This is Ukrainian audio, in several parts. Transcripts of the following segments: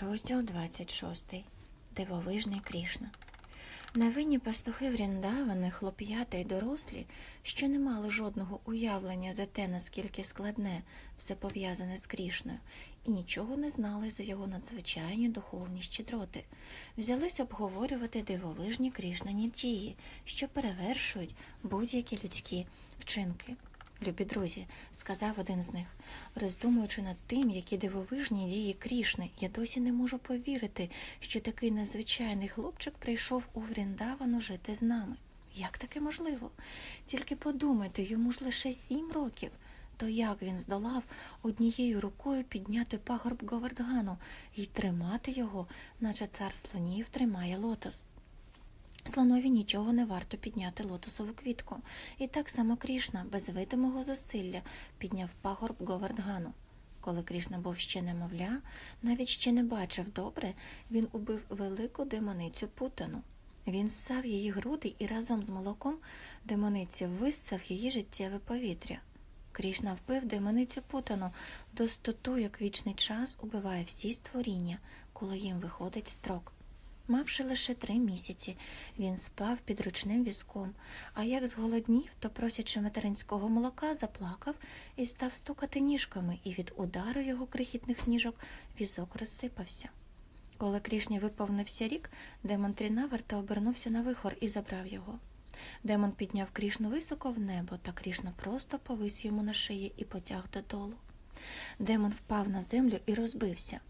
Розділ 26. Дивовижний Крішна. Невинні пастухи Вріндавани, хлоп'ята й дорослі, що не мали жодного уявлення за те, наскільки складне все пов'язане з Крішною, і нічого не знали за його надзвичайні духовні щедроти, взялись обговорювати дивовижні Крішнані дії, що перевершують будь-які людські вчинки. Любі друзі, сказав один з них, роздумуючи над тим, які дивовижні дії Крішни, я досі не можу повірити, що такий надзвичайний хлопчик прийшов у Вріндавану жити з нами. Як таке можливо? Тільки подумайте, йому ж лише сім років. То як він здолав однією рукою підняти пагорб Говардгану і тримати його, наче цар слонів тримає лотос? Слонові нічого не варто підняти лотосову квітку, і так само Крішна без видимого зусилля підняв пагорб Говардгану. Коли Крішна був ще немовля, навіть ще не бачив добре, він убив велику демоницю путану. Він ссав її груди і разом з молоком демониці виссав її життєве повітря. Крішна вбив демоницю путану, достоту, як вічний час убиває всі створіння, коли їм виходить строк. Мавши лише три місяці, він спав під ручним візком, а як зголоднів, то, просячи материнського молока, заплакав і став стукати ніжками, і від удару його крихітних ніжок візок розсипався. Коли Крішні виповнився рік, демон Трінаварта обернувся на вихор і забрав його. Демон підняв Крішну високо в небо, та Крішна просто повис йому на шиї і потяг додолу. Демон впав на землю і розбився.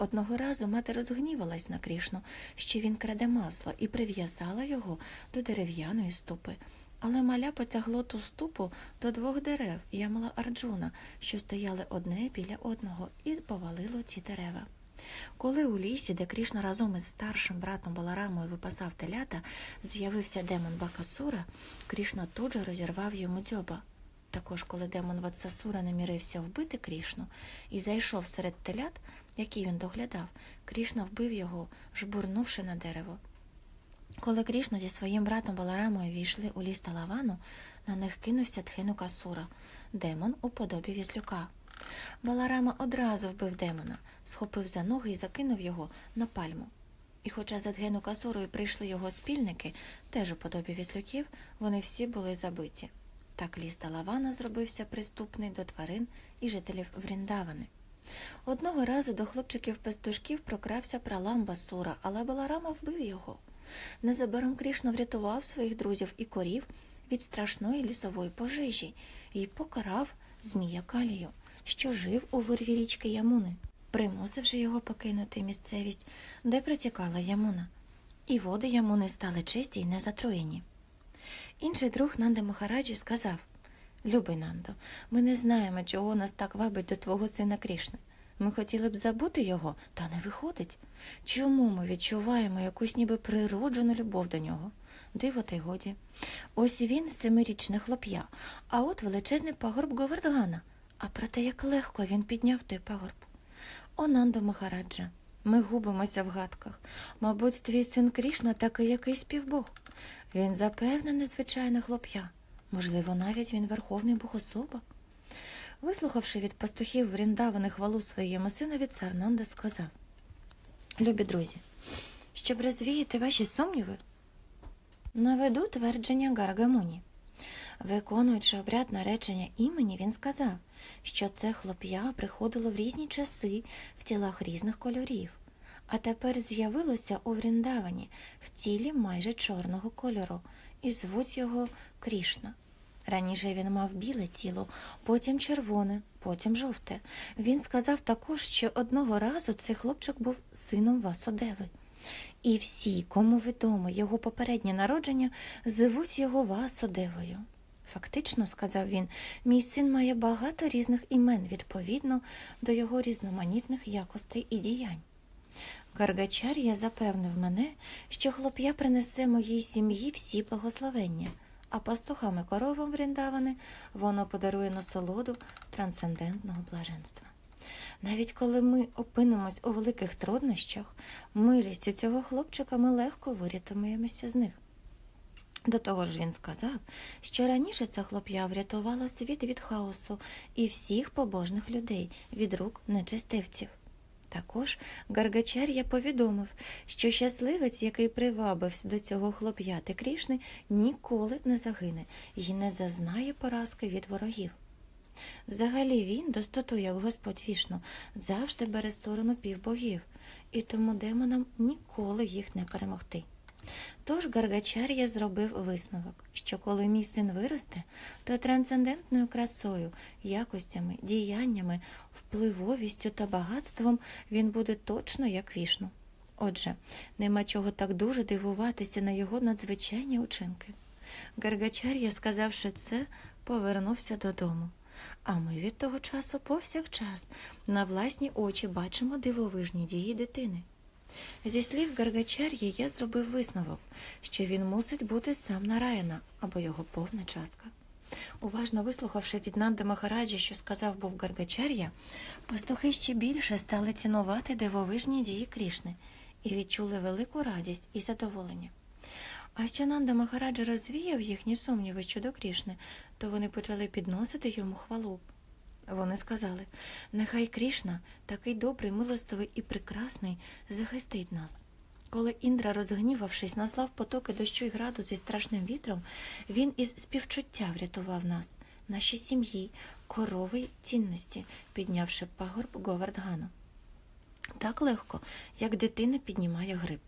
Одного разу мати розгнівалась на Крішну, що він краде масло, і прив'язала його до дерев'яної ступи. Але маля потягло ту ступу до двох дерев Ямала Арджуна, що стояли одне біля одного, і повалило ці дерева. Коли у лісі, де Крішна разом із старшим братом Баларамою випасав телята, з'явився демон Бакасура, Крішна тут же розірвав йому дзьоба. Також, коли демон Ватсасура намірився вбити Крішну і зайшов серед телят, які він доглядав, Крішна вбив його, жбурнувши на дерево. Коли Крішна зі своїм братом Баларамою війшли у ліс Талавану, на них кинувся тхину Касура, демон у подобі візлюка. Баларама одразу вбив демона, схопив за ноги і закинув його на пальму. І хоча за Дгену Касурою прийшли його спільники, теж у подобі віслюків, вони всі були забиті. Так ліс Талавана зробився приступний до тварин і жителів Вріндавани. Одного разу до хлопчиків пастушків прокрався пралам Басура, але Баларама вбив його. Незабаром Крішна врятував своїх друзів і корів від страшної лісової пожежі і покарав Змія Калію, що жив у вирві річки Ямуни, примусивши його покинути місцевість, де протікала Ямуна. І води Ямуни стали чисті й незатруєні. Інший друг Нанди Махараджі сказав Любий Нандо, ми не знаємо, чого нас так вабить до твого сина Крішни. Ми хотіли б забути його, та не виходить. Чому ми відчуваємо якусь ніби природжену любов до нього? Диво та й годі. Ось він семирічне хлоп'я, а от величезний пагорб Говардгана. А проте як легко він підняв той пагорб. О, Нандо Махараджа, ми губимося в гадках. Мабуть, твій син Крішна такий якийсь півбог. Він запевне незвичайне хлоп'я. Можливо, навіть він верховний богособа. Вислухавши від пастухів Вріндавани хвалу своєму синові, цар Нанда сказав Любі друзі, щоб розвіяти ваші сумніви, наведу твердження Гаргамуні. Виконуючи обряд наречення імені, він сказав, що це хлоп'я приходило в різні часи в тілах різних кольорів, а тепер з'явилося у Вріндавані в тілі майже чорного кольору, і звуть його Крішна. Раніше він мав біле тіло, потім червоне, потім жовте. Він сказав також, що одного разу цей хлопчик був сином Васодеви. І всі, кому відомо його попереднє народження, звуть його Васодевою. Фактично, сказав він, мій син має багато різних імен відповідно до його різноманітних якостей і діянь. Гаргачар'я запевнив мене, що хлоп'я принесе моїй сім'ї всі благословення, а пастухам і коровам вріндавани воно подарує насолоду трансцендентного блаженства. Навіть коли ми опинимось у великих труднощах, милістю цього хлопчика ми легко вирятуємося з них. До того ж він сказав, що раніше це хлоп'я врятувало світ від хаосу і всіх побожних людей від рук нечестивців. Також Гаргачар'я повідомив, що щасливець, який привабився до цього хлоп'яти Крішни, ніколи не загине і не зазнає поразки від ворогів. Взагалі він, достоту, як Господь вішну, завжди бере сторону півбогів, і тому демонам ніколи їх не перемогти. Тож Гаргачар'я зробив висновок, що коли мій син виросте, то трансцендентною красою, якостями, діяннями, впливовістю та багатством він буде точно як вішну. Отже, нема чого так дуже дивуватися на його надзвичайні учинки. Гаргачар'я, сказавши це, повернувся додому. А ми від того часу повсякчас на власні очі бачимо дивовижні дії дитини. Зі слів Гаргачар'ї я зробив висновок, що він мусить бути сам Нараяна або його повна частка. Уважно вислухавши від Нанди Махараджі, що сказав був Гаргачар'я, пастухи ще більше стали цінувати дивовижні дії Крішни і відчули велику радість і задоволення. А що Нанда Махараджа розвіяв їхні сумніви щодо Крішни, то вони почали підносити йому хвалу. Вони сказали, нехай Крішна, такий добрий, милостивий і прекрасний, захистить нас. Коли Індра, розгнівавшись, наслав потоки дощу й граду зі страшним вітром, він із співчуття врятував нас, наші сім'ї, корови цінності, піднявши пагорб Говардгану. Так легко, як дитина піднімає гриб.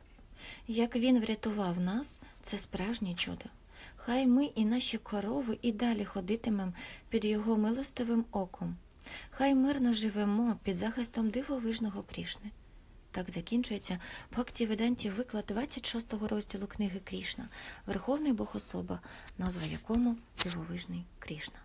Як він врятував нас, це справжнє чудо. Хай ми і наші корови і далі ходитимем під його милостивим оком. Хай мирно живемо під захистом дивовижного Крішни. Так закінчується Бхакті Веданті виклад 26-го розділу книги Крішна, Верховний Бог особа, назва якому дивовижний Крішна.